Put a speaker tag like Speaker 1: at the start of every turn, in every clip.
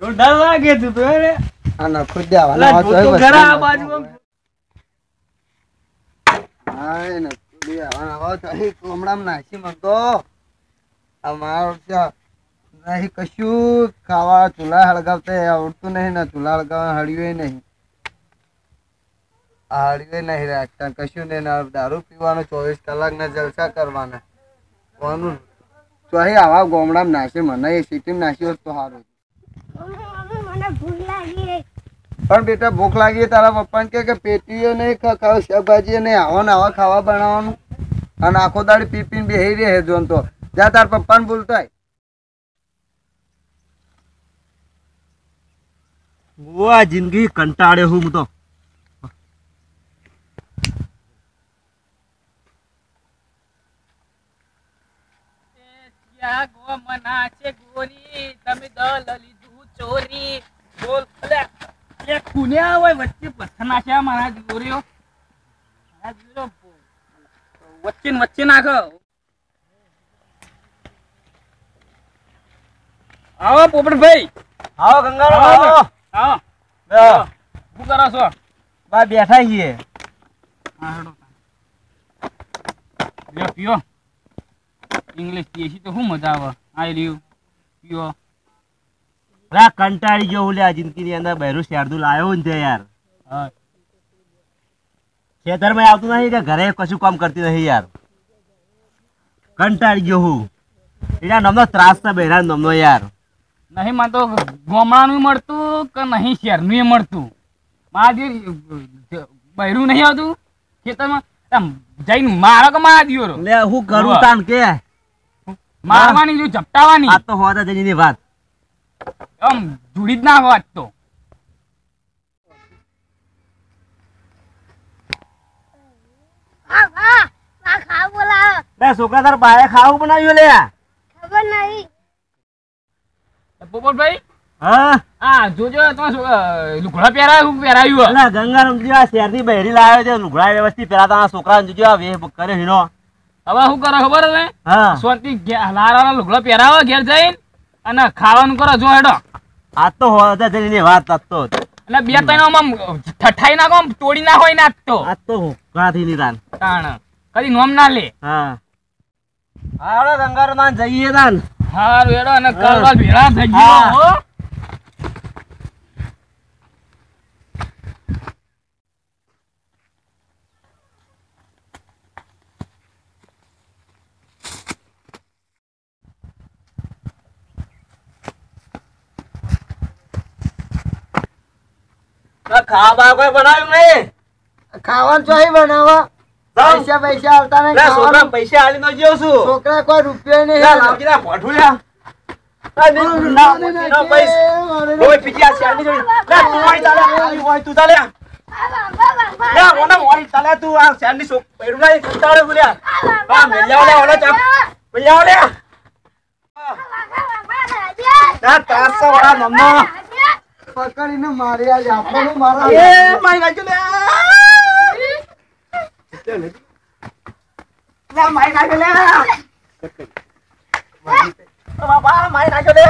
Speaker 1: તો લાગે તું તો રે. તો આ બાજુ
Speaker 2: કોમડામાં. આ મારો નહીં કશું ખાવા ચૂલા હળગાવતા આવડતું નહીં ને ચૂલા હળગાવવા હળિયું નહીં. આ હળિયું નહીં રાખતા કશું નહીં દારૂ પીવાનો ચોવીસ કલાક ના જલસા કરવાના. કોનું? ચોહી આવા ગોમડામાં નાશે મને એ સિટીમાં નાસી હોત તો સારું. પણ બેટા ભૂખ લાગી તારા પપ્પાને કે કે પેટીઓ નહીં ખાવ શાકભાજી નહીં આવા ને આવા ખાવા બનાવવાનું. અને આખો દાડી પી પીને બેહી રહે જોન તો. જા તાર પપ્પાને બોલતા
Speaker 3: આ જિંદગી કંટાળ્યો હું તો.
Speaker 4: ગોમના છે ગોરી તમે દલ ચોરી બોલ એ કુન્યા હોય વચ્ચે પથ્થર નાખ્યા મારા ગોરીઓ વચ્ચે વચ્ચે નાખો. આવો પોપટભાઈ.
Speaker 3: આવો આવો.
Speaker 4: આવો. શું કરો છો?
Speaker 3: બા બેઠા છીએ.
Speaker 4: લ્યો પીઓ. ઇંગ્લિશ દેશી તો શું મજા આવે? આઈ રહ્યું. પીઓ.
Speaker 3: લા કંટાળી ગયો લે આ જિંદગીની અંદર બહેરું શારદુલ આવ્યો ને તે યાર. ખેતરમાં આવતું નહીં કે ઘરે કશું કામ કરતી નહીં યાર. કંટાળી ગયો હું. એના નમનો ત્રાસ છે બહેરા નમનો યાર.
Speaker 4: નહીં મને તો ગામડાનું મળતું કે નહીં શહેરનું મળતું? મારા જે બહેરું નહીં આવતું ખેતરમાં? જઈને મારો કે મારા
Speaker 3: લે હું કરું તાન કે.
Speaker 4: મારવાની જો ઝપટાવાની?
Speaker 3: આ તો હોતા જજીની વાત.
Speaker 4: આમ જુડી જ ના હોત તો.
Speaker 5: હા હા
Speaker 3: છોકરા તાર બાએ ખાવું બનાવ્યું લે.
Speaker 5: ખબર નહીં.
Speaker 4: પોપટભાઈ?
Speaker 3: હા?
Speaker 4: હા જોજો અ, લુગડા પહેરાયું શું પહેરાયું
Speaker 3: અલા ગંગારામ જો આ શહેરની બહેરી લાવ્યો છે. લુગડા વ્યવસ્થિત પેલા તારા છોકરા જોજો આ વેહ કરે હીનો
Speaker 4: હવે શું કરો ખબર હવે
Speaker 3: હા.
Speaker 4: લારા લુગડા પહેરાવો ઘેર જઈને. અને ખાવાનું કરો જો હેડો.
Speaker 3: આ તો હોતા જજીની વાત આ તો
Speaker 4: એટલે બે ત્રણ આમ ઠઠાઈ નાખો આમ તોડી ના હોય ને તો.
Speaker 3: આ તો કાથી ની તાન
Speaker 4: તાણ. કદી નોમ ના લે.
Speaker 3: હા. હાડો ગંગારામ જઈએ તાન.
Speaker 4: હારું હેડો અને કરવા ભેળા થઈ ગયો હો.
Speaker 3: ખાવા કોઈ બનાવ્યું નહીં
Speaker 2: ખાવાનું ચોહી બનાવવા પૈસા પૈસા આવતા નહીં
Speaker 3: છોકરા. પૈસા આલી નો જ્યો છું
Speaker 2: છોકરા કોઈ રૂપિયો નહીં
Speaker 3: લે લાવજી ના ભોઠું લે લે ની
Speaker 2: પકડીને મારી આજ આપણને મારા
Speaker 3: એ માઈ નાખ્યો લે લે માઈ નાખ્યો લે. ઓ બાપા માઈ નાખ્યો લે.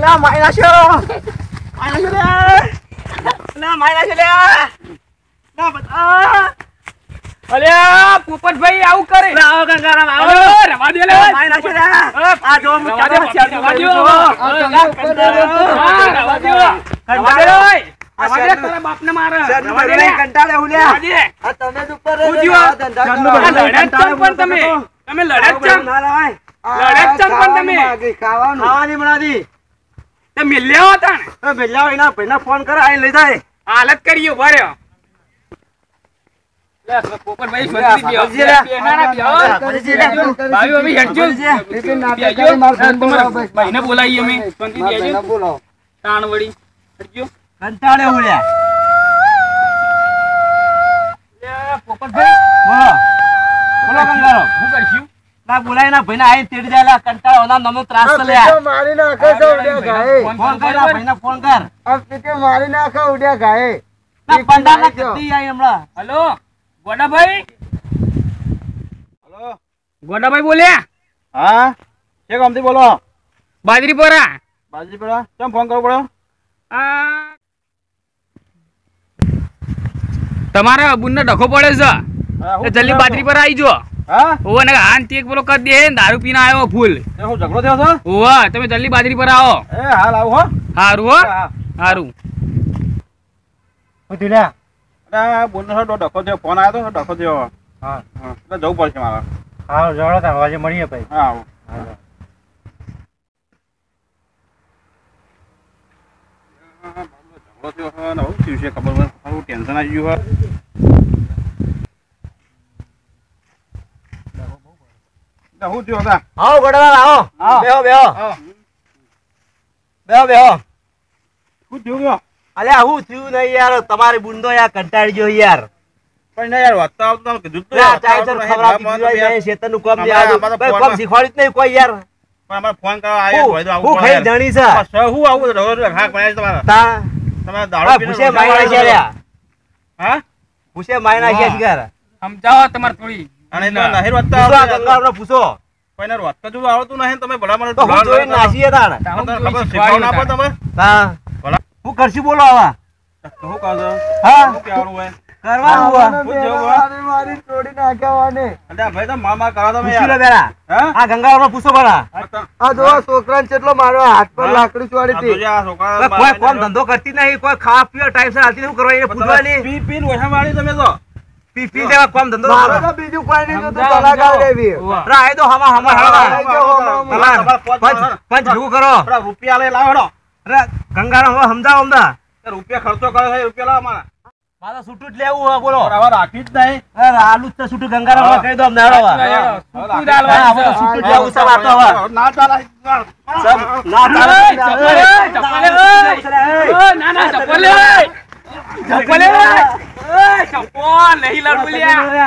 Speaker 3: લે માઈ નાખ્યો માઈ નાખ્યો લે. લે માઈ નાખ્યો લે. ના બતા
Speaker 4: પોપટભાઈ આવું કરે.
Speaker 3: આવો ગંગારામ આવો.
Speaker 4: રવા દે લે
Speaker 3: માઈ નાખ્યો લે. આ જો હું
Speaker 4: દે, રવા દે, રવા દે.
Speaker 3: ફોન કરે લઈ જાય.
Speaker 4: હાલત કરી ઊભા રહ્યો. અમે
Speaker 2: બોલાવો.
Speaker 4: તાણ વળી હેડજો.
Speaker 3: કંટાળે ઉડ્યા.
Speaker 4: લે, પોપટભાઈ.
Speaker 3: બોલો. બોલો કંગારો
Speaker 4: શું કરશું?
Speaker 3: ના બોલાય ના ભાઈને આઈ તેડી જાય લા કંટાળો ઓલા નમનો ત્રાસ
Speaker 2: પીકે
Speaker 3: લ્યા
Speaker 2: મારી નાખે છે ઉડ્યા ઘાએ.
Speaker 3: ફોન કર ના. ભાઈને ફોન કર.
Speaker 2: આ પીકે મારી નાખે ઉડ્યા ઘાએ.
Speaker 3: ના પંડા ના કતી આઈ હમણાં.
Speaker 4: હલો ગોડાભાઈ?
Speaker 3: હલો.
Speaker 4: ગોડાભાઈ બોલ્યા
Speaker 3: હા? કે ગમતી બોલો?
Speaker 4: બાજરી પોરા.
Speaker 6: બાજી પેલા કેમ ફોન કરવો પડ્યો
Speaker 4: આ તમારા અબુને ડખો પડે છે. તો જલ્દી? બાજરી પર આવી જો
Speaker 6: હા?
Speaker 4: ઓવે ને હાન ટેક પેલો કરી દે દારૂ પીને આવ્યો ફૂલ.
Speaker 6: હું ઝઘડો થયો છો?
Speaker 4: ઓવે તમે જલ્દી બાજરી પર આવો.
Speaker 6: એ હાલ આવો હો.
Speaker 4: હારું હો.
Speaker 6: હા
Speaker 4: હારું.
Speaker 1: હું તું
Speaker 6: અરે બોનનો થોડો ડખો થયો ફોન આવ્યો તો ડખો થયો.
Speaker 1: હા.
Speaker 6: હા એટલે જવું પડશે મારે.
Speaker 1: હા જવડો વાજે મળીએ ભાઈ.
Speaker 6: હા આવું.
Speaker 1: હા
Speaker 6: થયો છે ને હું થયું છે ખબર નથી. થોડું ટેન્શન આવી ગયું એટલે શું થયું હતા
Speaker 3: આવો ગોડાલાલ આવો
Speaker 6: આવો.
Speaker 3: બેહો બેહો
Speaker 6: હા.
Speaker 3: બેહો બેહો
Speaker 6: શું થયું કયો?
Speaker 3: અલ્યા હું થયું નહીં યાર તમારી બુંદો યાર કંટાળી ગયો યાર
Speaker 6: પણ ના યાર વાંચતા આવતું. કીધું તો યાર, વાંચતા
Speaker 3: ખવડાવતી
Speaker 6: આવતું
Speaker 3: પીવાય
Speaker 6: નહીં.
Speaker 3: નહીં, શેતાનનું કામ
Speaker 6: ફોનમાં-
Speaker 3: કામ શીખવાડ્યું જ નહીં કોઈ યાર
Speaker 6: પણ અમારે ફોન કરવા આવ્યો હોય તો
Speaker 3: હું હું ખાઈ
Speaker 6: યાર.
Speaker 3: છે
Speaker 6: શું આવું રોજ હાક તમારે
Speaker 3: તા
Speaker 6: દારૂ પીને
Speaker 3: મારી
Speaker 6: આવવાનું
Speaker 3: નાખ્યા
Speaker 6: હા?
Speaker 3: ભૂસે મારી નાખ્યા છે ઘર.
Speaker 4: સમજાવો તમારે થોડી.
Speaker 6: અને એટલે નહિ
Speaker 3: પૂછો. ગંગારામને પૂછો
Speaker 6: કોઈને આવડતું નહીં તમે ભલા મને
Speaker 3: તો હું નાસીએ તાણ.
Speaker 6: ના તમે? ભલા.
Speaker 3: હું કરશું બોલો આવા?
Speaker 6: શું કહો
Speaker 3: હા.
Speaker 6: શું કહેવાનું હોય?
Speaker 3: કરવાનું. મારી
Speaker 6: ભાઈ કરો તમે
Speaker 3: પૂછી? આ પૂછો ભલા
Speaker 6: આ
Speaker 3: જો છોકરાને કેટલો હાથ પર લાકડી ચોડી કોઈ કોમ ધંધો કરતી નહીં કોઈ ખાવા પીવા ટાઈમ સર હાલતી શું કરવા એને પૂછવાની?
Speaker 6: પી પીને ઓછા વાળી તમે તો.
Speaker 3: પી પી દેવા કોમ ધંધો
Speaker 2: મારે તો બીજું કોઈ નહીં જોતું તલાક
Speaker 4: સમજાવો.
Speaker 2: આલે બી.
Speaker 4: ઓવે.
Speaker 3: રા એ તો હમા હમા હળવા
Speaker 2: આઈ જાઓ, હમણાં,
Speaker 3: તમાર
Speaker 6: તમારે પોચ
Speaker 3: પંચ પંચ ભેગું કરો.
Speaker 6: રૂપિયા લઈ લાવો હેડો.
Speaker 3: રા ગંગારામ સમજાવો અમદા
Speaker 6: રૂપિયા ખર્ચો કરે છે રૂપિયા લાવ મારા
Speaker 3: મારે છૂટું જ લેવું હોય બોલો
Speaker 6: હવે રાખી જ નહીં
Speaker 3: આલુ જ છૂટું ગંગારામ કહી દો
Speaker 4: છે?
Speaker 3: છૂટું લેવું છે વાત હવે.
Speaker 6: ના ચાલે
Speaker 3: ના ચાલે.
Speaker 4: ના ના ચપ્પલ એય. ચપ્પલ. એય, ચપ્પલ નહીં લડવું લ્યા.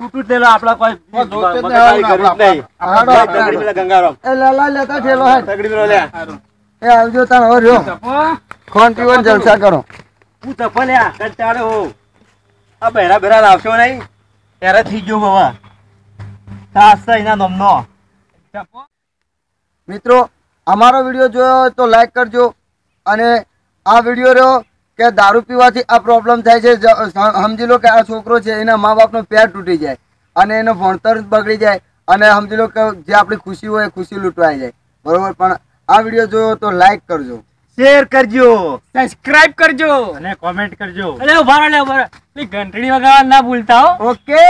Speaker 3: આપડા કોઈ લે, ગંગારામ.
Speaker 2: લેતા ઠેલો.
Speaker 3: તગડી લે.
Speaker 2: એ આવજો હવે રહ્યો. ખોન પીવાનો જલસા કરો.
Speaker 3: હું તપો કંટાળો હું. આ બહેરા બહેરા લાવશો નહીં? ત્યારે થઈ ગયો બાબા. સાસ એના નોમનો.
Speaker 2: મિત્રો અમારો વીડિયો જોયો તો લાઈક કરજો અને આ વીડિયો રહ્યો કે દારૂ પીવાથી આ પ્રોબ્લેમ થાય છે. સમજી લો કે આ છોકરો છે એના મા બાપનો પેર તૂટી જાય અને એનો ભણતર બગડી જાય અને સમજી લો કે જે આપણી ખુશી હોય ખુશી લૂંટવાઈ જાય. બરોબર? પણ આ વીડિયો જોયો તો લાઈક કરજો.
Speaker 3: શેર કરજો.
Speaker 4: સબસ્ક્રાઇબ કરજો.
Speaker 1: અને કોમેન્ટ કરજો.
Speaker 4: અરે ઊભા રહો, ઊભા રહો. ઘંટડી વગાડવા ના ભૂલતા હો.
Speaker 2: ઓકે